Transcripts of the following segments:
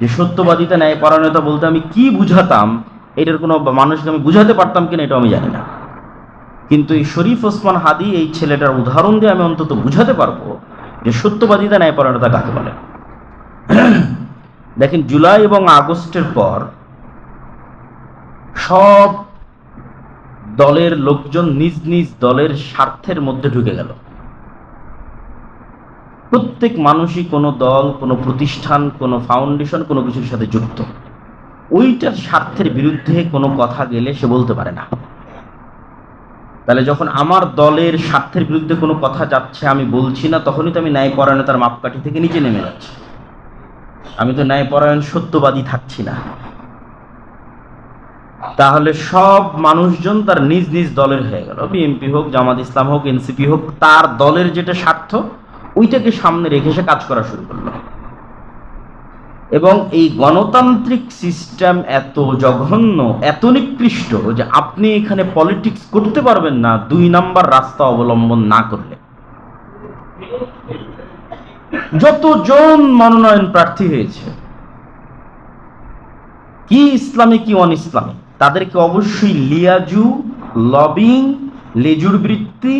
যে সত্যবাদিতা ন্যায় পরায়ণতা বলতে আমি কি বুঝাতাম, এটার কোনো মানুষকে আমি বুঝাতে পারতাম কিনা এটা আমি জানি না। কিন্তু এই শরীফ ওসমান হাদি, এই ছেলেটার উদাহরণ দিয়ে আমি অন্তত বুঝাতে পারব যে সত্যবাদিতা ন্যায় পরায়ণতা কাকে বলে। দেখেন, জুলাই এবং আগস্টের পর সব দলের লোকজন নিজ নিজ দলের স্বার্থের মধ্যে ঢুকে গেল। প্রত্যেক মানুষই কোনো দল, কোনো প্রতিষ্ঠান, কোনো ফাউন্ডেশন কোনো কিছুর সাথে যুক্ত। ওইটার স্বার্থের বিরুদ্ধে কোনো কথা গেলে সে বলতে পারে না। তাহলে যখন আমার দলের স্বার্থের বিরুদ্ধে কোনো কথা যাচ্ছে, আমি বলছি না, তখনই তো আমি ন্যায়পরায়ণতার মাপকাঠি থেকে নিচে নেমে যাচ্ছি। আমি তো ন্যায়পরায়ণ, সত্যবাদী থাকছি না। তাহলে সব মানুষজন তার নিজ নিজ দলের হয়ে গেল। বিএনপি হোক, জামাত ইসলাম হোক, এনসিপি হোক, তার দলের যেটা স্বার্থ ওইটাকে সামনে রেখে সে কাজ করা শুরু করল। এবং এই গণতান্ত্রিক সিস্টেম এত জঘন্য, এত নিকৃষ্ট যে আপনি এখানে পলিটিক্স করতে পারবেন না দুই নাম্বার রাস্তা অবলম্বন না করলে। যতজন মনোনয়ন প্রার্থী হয়েছে, কি ইসলামী কি অন ইসলামী তাদেরকে অবশ্যই লিয়াজু, লবিং, লেজুর বৃত্তি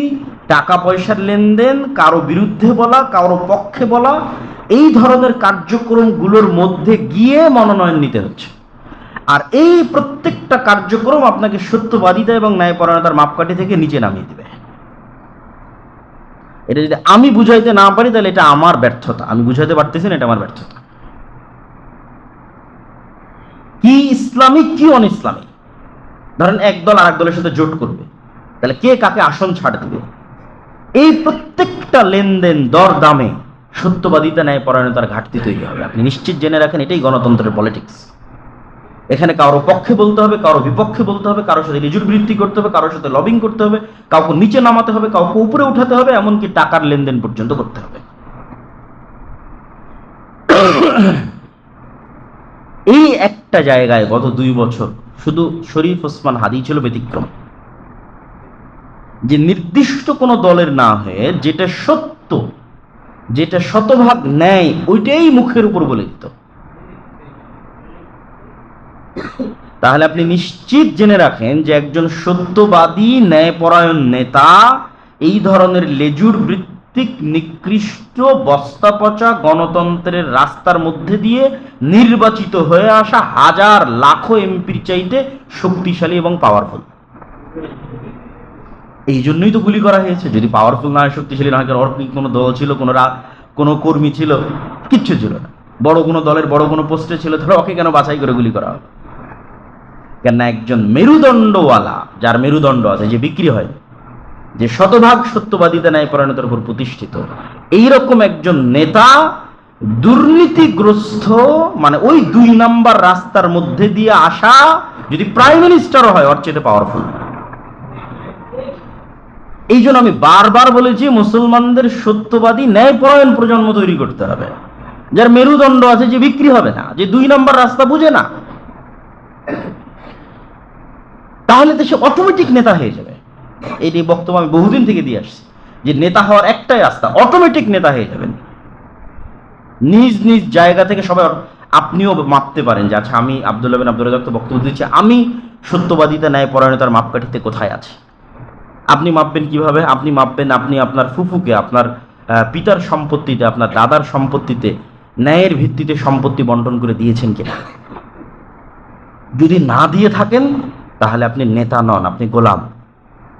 টাকা পয়সার লেনদেন, কারও বিরুদ্ধে বলা, কারও পক্ষে বলা, এই ধরনের কার্যক্রমগুলোর মধ্যে গিয়ে মনোনয়ন নিতে হচ্ছে। আর এই প্রত্যেকটা কার্যক্রম আপনাকে সত্যবাদিতা এবং ন্যায়পরায়ণতার মাপকাঠি থেকে নিচে নামিয়ে দেবে। এটা যদি আমি বুঝাইতে না পারি, তাহলে এটা আমার ব্যর্থতা। আমি বুঝাইতে পারতেছি না, এটা আমার ব্যর্থতা। কি ইসলামিক, কি অন ইসলামিক ধরেন একদল আর দলের সাথে জোট করবে। তাহলে কে কাকে আসন ছাড় দিবে? এই প্রত্যেকটা লেনদেন দর দামে সত্যবাদিতা ন্যায় পরায়ণতার ঘাটতি তৈরি হবে। আপনি নিশ্চিত জেনে রাখেন, এটাই গণতন্ত্রের পলিটিক্স এখানে কারও পক্ষে বলতে হবে, কারও বিপক্ষে বলতে হবে, কারোর সাথে রিজুর বৃত্তি করতে হবে, কারোর সাথে লবিং করতে হবে, কাউকে নিচে নামাতে হবে, কাউকে উপরে উঠাতে হবে, এমনকি টাকার লেনদেন পর্যন্ত করতে হবে। এই একটা জায়গায় গত দুই বছর শুধু শরীফ ওসমান হাদি ছিল ব্যতিক্রম। যে নির্দিষ্ট কোনো দলের না হয়ে যেটা সত্য, যেটা শতভাগ ন্যায়, ওইটাই মুখের উপর বলে দিত। তাহলে আপনি নিশ্চিত জেনে রাখেন যে একজন সত্যবাদী, ন্যায়পরায়ণ নেতা এই ধরনের লেজুর ভিত্তিক, নিকৃষ্ট বস্তা পচা গণতন্ত্রের রাস্তার মধ্যে দিয়ে নির্বাচিত হয়ে আসা হাজার, লাখো এমপির চাইতে শক্তিশালী এবং পাওয়ারফুল এই জন্যই তো গুলি করা হয়েছে। যদি পাওয়ারফুল না হয়, শক্তিশালী না হয় ওর কোনো দল ছিল, কোনো কোনো কর্মী ছিল, কিচ্ছু ছিল না। বড় কোনো দলের বড় কোনো পোস্টে ছিল, ধরো ওকে কেন বাছাই করে গুলি করা হবে কেন একজন মেরুদণ্ডওয়ালা, যার মেরুদণ্ড আছে, যে বিক্রি হয়, যে শতভাগ সত্যবাদিতা ন্যায় পরায়ণতার উপর প্রতিষ্ঠিত, এইরকম একজন নেতা দুর্নীতিগ্রস্ত মানে ওই দুই নাম্বার রাস্তার মধ্যে দিয়ে আসা, যদি প্রাইম মিনিস্টারও হয়, ওর চেয়ে পাওয়ারফুল এই জন্য আমি বারবার বলেছি, মুসলমানদের সত্যবাদী, ন্যায়পরায়ণ প্রজন্ম তৈরি করতে হবে। যার মেরুদণ্ড আছে যে বিক্রি হবে না, যে দুই নম্বর রাস্তা বুঝে না, তাহলে তো সে অটোমেটিক নেতা হয়ে যাবে। এটি বক্তব্য আমি বহুদিন থেকে দিয়ে আসছি, যে নেতা হওয়ার একটাই রাস্তা অটোমেটিক নেতা হয়ে যাবেন। নিজ নিজ জায়গা থেকে সবাই, আপনিও মাপতে পারেন যে আচ্ছা আমি আব্দুল্লাহ বিন আব্দুল বক্তব্য দিচ্ছি আমি সত্যবাদিতা ন্যায় পরায়ণতার মাপকাঠিতে কোথায় আছি? আপনি মাপবেন কীভাবে? আপনি মাপবেন আপনি আপনার ফুফুকে, আপনার পিতার সম্পত্তিতে, আপনার দাদার সম্পত্তিতে, ন্যায়ের ভিত্তিতে সম্পত্তি বন্টন করে দিয়েছেন কিনা? যদি না দিয়ে থাকেন, তাহলে আপনি নেতা নন, আপনি গোলাম।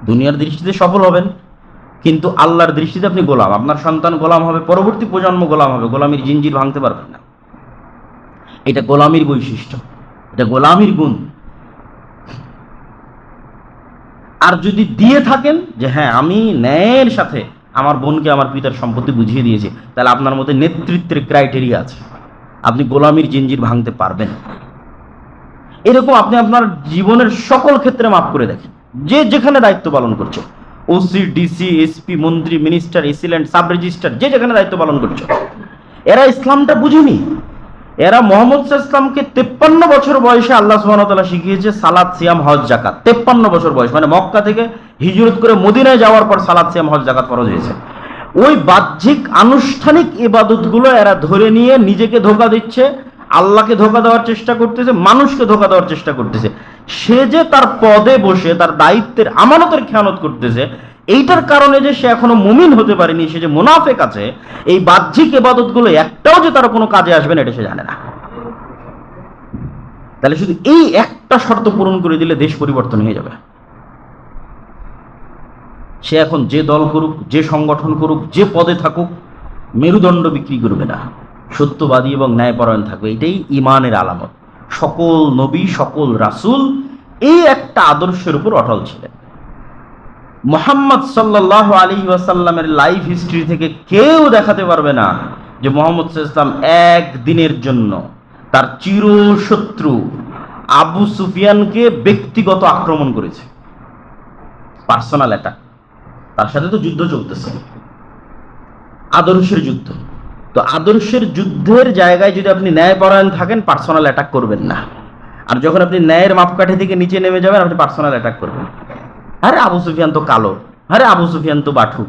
দুনিয়ার দৃষ্টিতে সফল হবেন, কিন্তু আল্লাহর দৃষ্টিতে আপনি গোলাম। আপনার সন্তান গোলাম হবে, পরবর্তী প্রজন্ম গোলাম হবে, গোলামির জিঞ্জির ভাঙতে পারবেন না। এটা গোলামির বৈশিষ্ট্য, এটা গোলামির গুণ। আর যদি দিয়ে থাকেন যে হ্যাঁ আমি ন্যায়ের সাথে আমার বোনকে আমার পিতার সম্পত্তি বুঝিয়ে দিয়েছি, তাহলে আপনার মধ্যে নেতৃত্বের ক্রাইটেরিয়া আছে। আপনি গোলামির জিঞ্জির ভাঙতে পারবেন। এরকম আপনি আপনার জীবনের সকল ক্ষেত্রে মাফ করে দেখেন। যে যেখানে দায়িত্ব পালন করছে ওসি ডিসি এসপি মন্ত্রী মিনিস্টার এসিলেন্ট সাব রেজিস্টার যে যেখানে দায়িত্ব পালন করছে, এরা ইসলামটা বুঝেনি। এরা মোহাম্মদ ইসলামকে তেপ্পান্ন বছর বয়সে আল্লাহ সুবাহতাল্লাহ শিখিয়েছে সালাদ সিয়াম, হজ জাকাত তেপ্পান্ন বছর বয়স মানে মক্কা থেকে হিজরত করে মদিনায় যাওয়ার পর সালাদ সিয়াম, হজ জাকাত ফরজ হয়েছে। ওই বাহ্যিক আনুষ্ঠানিক ইবাদতগুলো এরা ধরে নিয়ে নিজেকে ধোকা দিচ্ছে, আল্লাহকে ধোকা দেওয়ার চেষ্টা করতেছে, মানুষকে ধোকা দেওয়ার চেষ্টা করতেছে। সে যে তার পদে বসে, তার দায়িত্বের আমানতের খেয়ানত করতেছে এইটার কারণে যে সে এখনও মুমিন হতে পারেনি, সে যে মুনাফেক আছে, এই বাহ্যিক এবাদতগুলো একটাও যে তার কোনো কাজে আসবে না, এটা সে জানে না। তাহলে শুধু এই একটা শর্ত পূরণ করে দিলে দেশ পরিবর্তন হয়ে যাবে। সে এখন যে দল করুক, যে সংগঠন করুক, যে পদে থাকুক, মেরুদণ্ড বিক্রি করবে না। সত্যবাদী এবং ন্যায়পরায়ণ থাকবে, এটাই ইমানের আলামত। সকল নবী, সকল রাসুল এই একটা আদর্শের উপর অটল ছিলেন। মোহাম্মদ সাল্লাহ আলী ওয়াসাল্লামের লাইফ হিস্ট্রি থেকে কেউ দেখাতে পারবে না যে মোহাম্মদ ইসলাম একদিনের জন্য তার চিরশত্রু আবু সুফিয়ানকে ব্যক্তিগত আক্রমণ করেছে। পার্সোনাল অ্যাটাক তার সাথে তো যুদ্ধ চলতেছে। আদর্শের যুদ্ধ। তো আদর্শের যুদ্ধের জায়গায় যদি আপনি ন্যায়পরায়ণ থাকেন পার্সোনাল অ্যাটাক করবেন না। আর যখন আপনি ন্যায়ের মাপকাঠি থেকে নিচে নেমে যাবেন, আপনি পার্সোনাল অ্যাটাক করবেন। আরে আবু সুফিয়ান তো কালো, আরে আবু সুফিয়ান তো বাঠু,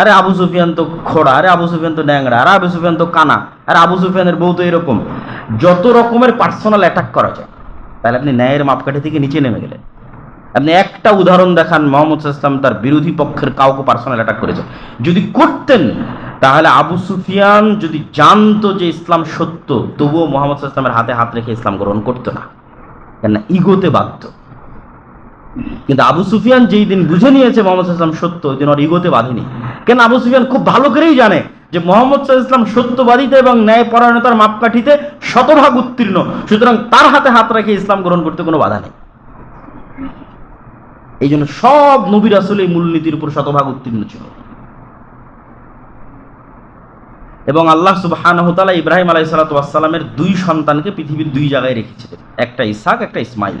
আরে আবু সুফিয়ান তো খোড়া, আরে আবু সুফিয়ান তো ন্যাংরা, আরে আবু সুফিয়ান তো কানা, আরে আবু সুফিয়ানের বউ তো এরকম। যত রকমের পার্সোনাল অ্যাটাক করা যায়, তাহলে আপনি ন্যায়ের মাপকাঠি থেকে নিচে নেমে গেলেন। আপনি একটা উদাহরণ দেখান, মোহাম্মদ ইসলাম তার বিরোধী পক্ষের কাউকে পার্সোনাল অ্যাটাক করেছে। যদি করতেন, তাহলে আবু সুফিয়ান যদি জানতো যে ইসলাম সত্য, তবুও মোহাম্মদ ইসলামের হাতে হাত রেখে ইসলাম গ্রহণ করতো না। কেননা ইগোতে বাধ্য। কিন্তু আবু সুফিয়ান যেই দিন বুঝে নিয়েছে মোহাম্মদ ইসলাম সত্য ওই দিন ওর ইগোতে বাঁধেনি কেন আবু সুফিয়ান খুব ভালো করেই জানে যে মোহাম্মদ ইসলাম সত্যবাদিতা এবং ন্যায় পরায়ণতার মাপকাঠিতে শতভাগ উত্তীর্ণ। সুতরাং তার হাতে হাত রেখে ইসলাম গ্রহণ করতে কোনো বাধা নেই। এই জন্য সব নবীর আসলে এই মূলনীতির উপর শতভাগ উত্তীর্ণ ছিল। এবং আল্লাহ সুবহান ইব্রাহিম আলাই সালাতামের দুই সন্তানকে পৃথিবীর দুই জায়গায় রেখেছিলেন। একটা ইসাক একটা ইসমাইল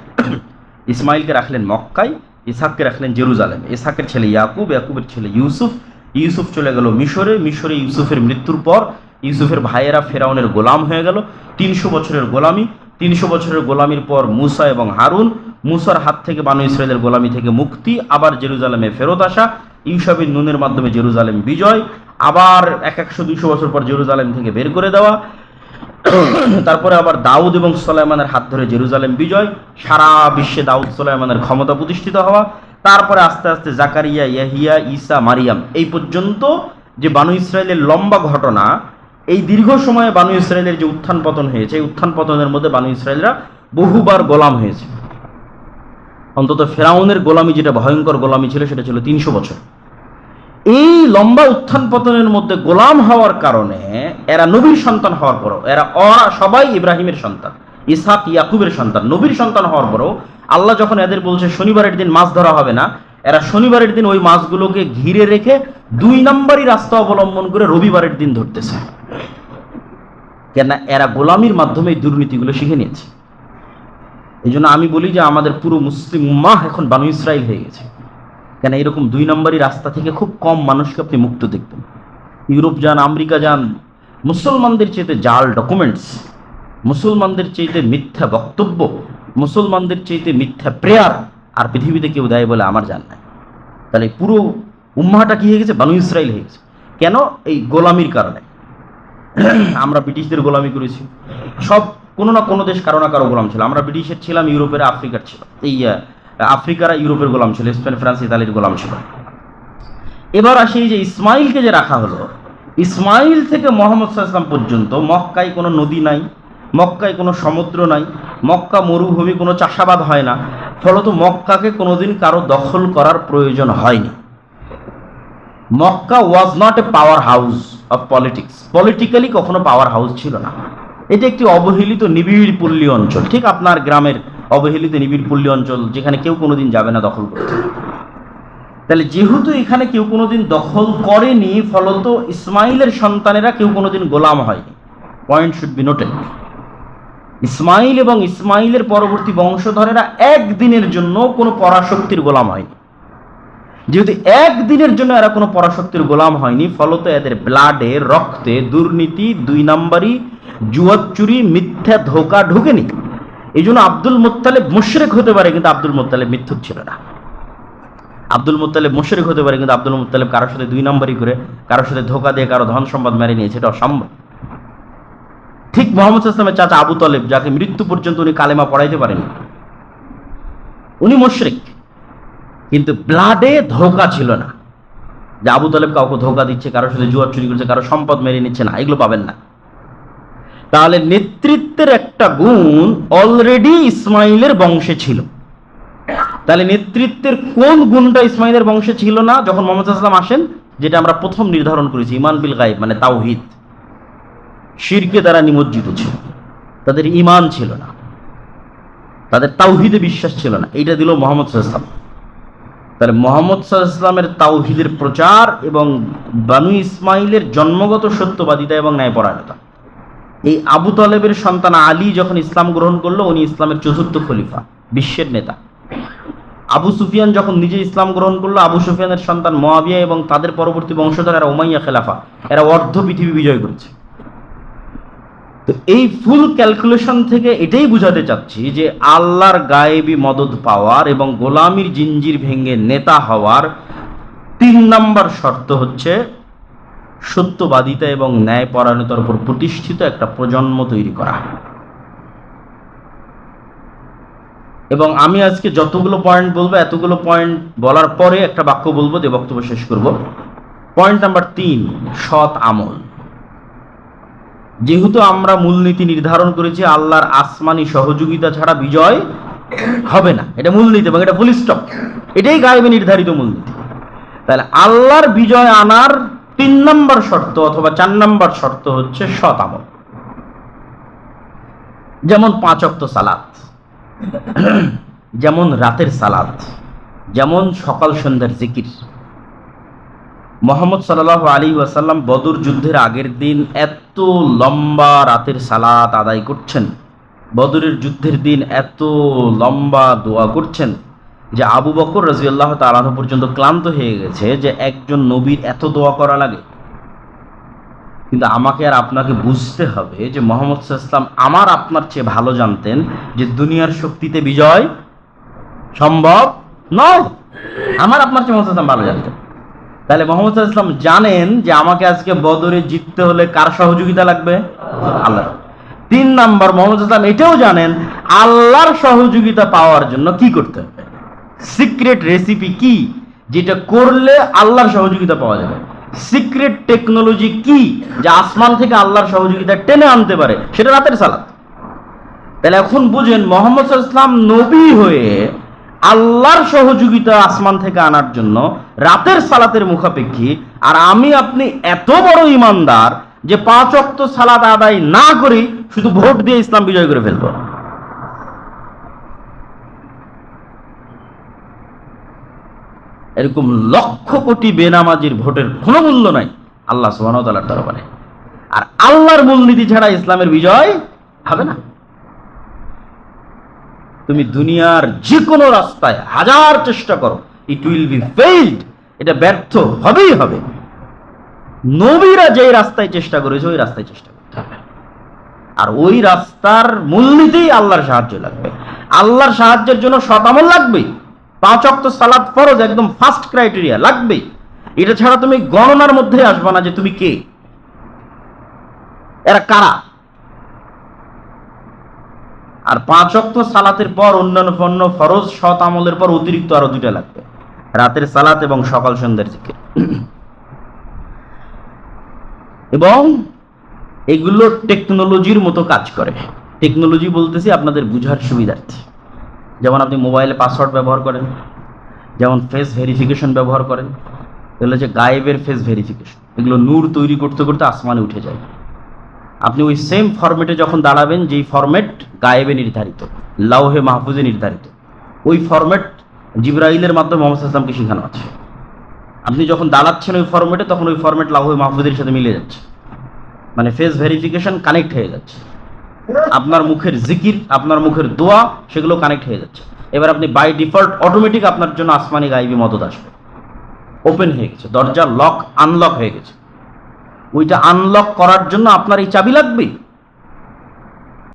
ইসমাইলকে রাখলেন মক্কায় ইসাককে রাখলেন জেরুজালেম। ইসাকের ছেলে ইয়াকুব, ইয়াকুবের ছেলে ইউসুফ। ইউসুফ চলে গেল মিশরে। মিশরে ইউসুফের মৃত্যুর পর ইউসুফের ভাইয়েরা ফেরাউনের গোলাম হয়ে গেল। তিনশো বছরের গোলামি। তিনশো বছরের গোলামির পর মুসা এবং হারুন। মুসার হাত থেকে বানু ইসরায়েলের গোলামি থেকে মুক্তি। আবার জেরুজালেমে ফেরত আসা। ইউসাবিন নুনের মাধ্যমে জেরুজালেম বিজয়। আবার এক একশো দুইশো বছর পর জেরুজালেম থেকে বের করে দেওয়া। তারপরে আবার দাউদ এবং সোলাইমানের হাত ধরে জেরুজালেম বিজয়, সারা বিশ্বে দাউদ সোলাইমানের ক্ষমতা প্রতিষ্ঠিত হওয়া, তারপরে আস্তে আস্তে জাকারিয়া, ইয়াহিয়া, ঈসা, মারিয়াম, এই পর্যন্ত যে বানু ইসরায়েলের লম্বা ঘটনা, এই দীর্ঘ সময়ে বানু ইসরায়েলের যে উত্থান পতন হয়েছে, এই উত্থান পতনের মধ্যে বানু ইসরায়েলরা বহুবার গোলাম হয়েছে। অন্তত ফেরাউনের গোলামি, যেটা ভয়ঙ্কর গোলামি ছিল, সেটা ছিল তিনশো বছর। এই লম্বা উত্থান পতনের মধ্যে গোলাম হওয়ার কারণে এরা নবীর সন্তান হওয়ার পরও, এরা অরা সবাই ইব্রাহিমের সন্তান ইসাক ইয়াকুবের সন্তান, নবীর সন্তান হওয়ার পরও আল্লাহ যখন এদের বলছে শনিবারের দিন মাছ ধরা হবে না, এরা শনিবারের দিন ওই মাছগুলোকে ঘিরে রেখে দুই নম্বরই রাস্তা অবলম্বন করে রবিবারের দিন ধরতেছে। কেন এরা গোলামির মাধ্যমে এই দুর্নীতিগুলো শিখে নিয়েছে। এই জন্য আমি বলি যে আমাদের পুরো মুসলিম উম্মাহ এখন বানু ইসরায়েল হয়ে গেছে। কেন এরকম দুই নম্বরই রাস্তা থেকে খুব কম মানুষকে আপনি মুক্ত দেখবেন। ইউরোপ যান, আমেরিকা যান, মুসলমানদের চেয়েতে জাল ডকুমেন্টস মুসলমানদের চাইতে মিথ্যা বক্তব্য, মুসলমানদের চাইতে মিথ্যা প্রেয়ার আর পৃথিবীতে কেউ দেয় বলে আমার জান নাই। তাহলে পুরো উম্মাটা কি হয়ে গেছে? বানু ইসরায়েল হয়ে গেছে। কেন? এই গোলামির কারণে। আমরা ব্রিটিশদের গোলামি করেছি। সব কোনো না কোনো দেশ কারও না কারও গোলাম ছিল। আমরা ব্রিটিশের ছিলাম, ইউরোপের আফ্রিকার ছিল এই আফ্রিকারা ইউরোপের গোলাম ছিল, স্পেন, ফ্রান্স, ইতালির গোলাম ছিল। এবার আসি যে ইসমাইলকে যে রাখা হলো, ইসমাইল থেকে মোহাম্মদ সাল্লাম পর্যন্ত মক্কায় কোনো নদী নাই, মক্কায় কোনো সমুদ্র নাই, মক্কা মরুভূমি কোনো চাষাবাদ হয় না, ফলত মক্কাকে কোনোদিন কারও দখল করার প্রয়োজন হয়নি। Mecca was not a power house of politics politically কখনো পাওয়ার হাউস ছিল না। এটা একটি অবহেলিত নিবিড় পল্লী অঞ্চল। ঠিক আপনার গ্রামের অবহেলিত নিবিড় পল্লী অঞ্চল যেখানে কেউ কোনোদিন যাবে না দখল করতে। তাহলে যেহেতু এখানে কেউ কোনোদিন দখল করেনি, ফলত ইসমাইলের সন্তানেরা কেউ কোনোদিন গোলাম হয়নি। Point should be noted Ismail এবং ইসমাইলের পরবর্তী বংশধরেরা একদিনের জন্য কোনো পরাশক্তির গোলাম হয়নি। যেহেতু একদিনের জন্য এরা কোনো পরাশক্তির গোলাম হয়নি, ফলত এদের ব্লাডে, রক্তে দুর্নীতি, দুই নাম্বারই জুয়াচুরি মিথ্যা ধোকা ঢুকেনি। এই জন্য আব্দুল মোত্তালেব মুশরেক হতে পারে কিন্তু আব্দুল মোত্তালেব মিথ্যুক ছিল না। আব্দুল মুত্তালেব মুশরিক হতে পারে কিন্তু আব্দুল মুত্তালেব কারোর সাথে দুই নম্বরই করে, কারোর সাথে ধোকা দিয়ে কারও ধন সম্পদ মেরে নিয়েছে এটা অসম্ভব। ঠিক মোহাম্মদ ইসলামের চাচা আবু তলেব, যাকে মৃত্যু পর্যন্ত উনি কালেমা পড়াইতে পারেন উনি মুশরিক, কিন্তু ব্লাডে ধোকা ছিল না। যে আবু তলেব কাউকে ধোকা দিচ্ছে, কারোর সাথে জুয়ার চুরি করছে কারও সম্পদ মেরে নিচ্ছে না, এগুলো পাবেন না। তাহলে নেতৃত্বের একটা গুণ অলরেডি ইসমাইলের বংশে ছিল। তাহলে নেতৃত্বের কোন গুণটা ইসমাইলের বংশে ছিল না যখন মোহাম্মদ আসলাম আসেন, যেটা আমরা প্রথম নির্ধারণ করেছি ইমান বিল গাইব মানে তাওহিদ। শিরকে তারা নিমজ্জিত ছিল। তাদের ইমান ছিল না। তাদের তাওহিদে বিশ্বাস ছিল না। এইটা দিল মোহাম্মদ সাল্লাম তাহলে মোহাম্মদ সাল্লামের তাওহিদের প্রচার এবং বানু ইসমাইলের জন্মগত সত্যবাদিতা এবং ন্যায়পরায়ণতা। এই আবু তলেবের সন্তান আলী যখন ইসলাম গ্রহণ করল, উনি ইসলামের চতুর্থ খলিফা, বিশ্বের নেতা। আবু সুফিয়ান যখন নিজে ইসলাম গ্রহণ করল, আবু সুফিয়ানের সন্তান মোয়াবিয়া এবং তাদের পরবর্তী বংশধর এরা ওমাইয়া খেলাফা, এরা অর্ধ পৃথিবী বিজয় করেছে। তো এই ফুল ক্যালকুলেশন থেকে এটাই বুঝাতে চাচ্ছি যে আল্লাহর গায়েবী মদত পাওয়ার এবং গোলামির জিঞ্জির ভেঙে নেতা হওয়ার তিন নাম্বার শর্ত হচ্ছে সত্যবাদিতা এবং ন্যায় ন্যায়পরায়ণতার উপর প্রতিষ্ঠিত একটা প্রজন্ম তৈরি করা। এবং আমি আজকে যতগুলো পয়েন্ট বলব, এতগুলো পয়েন্ট বলার পরে একটা বাক্য বলব দিয়ে বক্তব্য শেষ করব। পয়েন্ট নাম্বার তিন, সৎ আমল। যেহেতু আমরা মূলনীতি নির্ধারণ করেছি, আল্লাহর আসমানি সহযোগিতা ছাড়া বিজয় হবে না। এটা মূলনীতি এবং এটা ফুল স্টপ এটাই গায়েবে নির্ধারিত মূলনীতি। তাহলে আল্লাহর বিজয় আনার তিন নম্বর শর্ত অথবা চার নম্বর শর্ত হচ্ছে সৎ যেমন পাঁচ অক্ত সালাত, যেমন রাতের সালাত, যেমন সকাল সন্ধ্যার জিকির। মোহাম্মদ সাল্লাহ আলী ওয়াসাল্লাম বদর যুদ্ধের আগের দিন এত লম্বা রাতের সালাত আদায় করছেন। বদরের যুদ্ধের দিন এত লম্বা দোয়া করছেন। যে আবু বকর রাজিউল্লাহ তালাহ পর্যন্ত ক্লান্ত হয়ে গেছে যে একজন নবীর এত দোয়া করা লাগে। কিন্তু আমাকে আর আপনাকে বুঝতে হবে যে মোহাম্মদ ইসলাম আমার আপনার চেয়ে ভালো জানতেন যে দুনিয়ার শক্তিতে বিজয় সম্ভব নয়। আমার আপনার চেয়ে মোহাম্মদ ভালো জানতেন। তাহলে মোহাম্মদ ইসলাম জানেন যে আমাকে আজকে বদরে জিততে হলে কার সহযোগিতা লাগবে? আল্লাহ তিন নাম্বার, মোহাম্মদ ইসলাম এটাও জানেন, আল্লাহর সহযোগিতা পাওয়ার জন্য কি করতে হবে? সিক্রেট রেসিপি কি? যেটা করলে আল্লাহর সহযোগিতা পাওয়া যাবে। সিক্রেট টেকনোলজি কি? যা আসমান থেকে আল্লাহর সহযোগিতা টেনে আনতে পারে, সেটা রাতের সালাত তাহলে এখন বুঝেন, মোহাম্মদ ইসলাম নবী হয়ে আল্লাহর সহযোগিতা আসমান থেকে আনার জন্য রাতের সালাতের মুখাপেক্ষী। আর আমি আপনি এত বড় ইমানদার যে পাঁচ অক্ত সালাত আদায় না করি, শুধু ভোট দিয়ে ইসলাম বিজয় করে ফেলব। এরকম লক্ষ কোটি বেনামাজির ভোটের কোনো মূল্য নাই আল্লাহ সুবাহতালার দরবারে। আর আল্লাহর মূলনীতি ছাড়া ইসলামের বিজয় হবে না। তুমি দুনিয়ার যে কোনো রাস্তায় হাজার চেষ্টা করো ইট উইল বি ফেইল্ড এটা ব্যর্থ হবেই হবে। নবীরা যেই রাস্তায় চেষ্টা করেছে, ওই রাস্তায় চেষ্টা করতে হবে। আর ওই রাস্তার মূলনীতিই আল্লাহর সাহায্য লাগবে। আল্লাহর সাহায্যের জন্য শতামল লাগবেই। পাঁচ অক্ত সালাদ ফরজ একদম ফার্স্ট ক্রাইটেরিয়া লাগবেই। এটা ছাড়া তুমি গণনার মধ্যে আসবে না যে তুমি কে। এরা কারা? আর পাঁচ অক্ত সালাতের পর অন্যান্য পণ্য, ফরজ, সৎ আমলের পর অতিরিক্ত আরও দুইটা লাগবে। রাতের সালাত এবং সকাল সন্ধ্যার জিকির। এবং এগুলো টেকনোলজির মতো কাজ করে। টেকনোলজি বলতেছি আপনাদের বুঝার সুবিধার্থে। যেমন আপনি মোবাইলে পাসওয়ার্ড ব্যবহার করেন, যেমন ফেস ভেরিফিকেশন ব্যবহার করেন, এগুলো হচ্ছে গায়েবের ফেস ভেরিফিকেশন এগুলো নূর তৈরি করতে করতে আসমানে উঠে যায়। আপনি ওই সেম ফরম্যাটে যখন দাঁড়াবেন, যেই ফরম্যাট গায়েবে নির্ধারিত, লাউহে মাহফুজে নির্ধারিত, ওই ফরম্যাট জিব্রাইলের মাধ্যমে মোহাম্মদ ইসলামকে শেখানো আছে। আপনি যখন দাঁড়াচ্ছেন ওই ফরম্যাটে তখন ওই ফরম্যাট লাউহে মাহফুজের সাথে মিলে যাচ্ছে। মানে ফেস ভেরিফিকেশন কানেক্ট হয়ে যাচ্ছে। আপনার মুখের জিকির, আপনার মুখের দোয়া, সেগুলো কানেক্ট হয়ে যাচ্ছে। এবার আপনি বাই ডিফল্ট অটোমেটিক আপনার জন্য আসমানি গাইবি মদত আসবে। ওপেন হয়ে গেছে, দরজা লক আনলক হয়ে গেছে। ওইটা আনলক করার জন্য আপনার এই চাবি লাগবে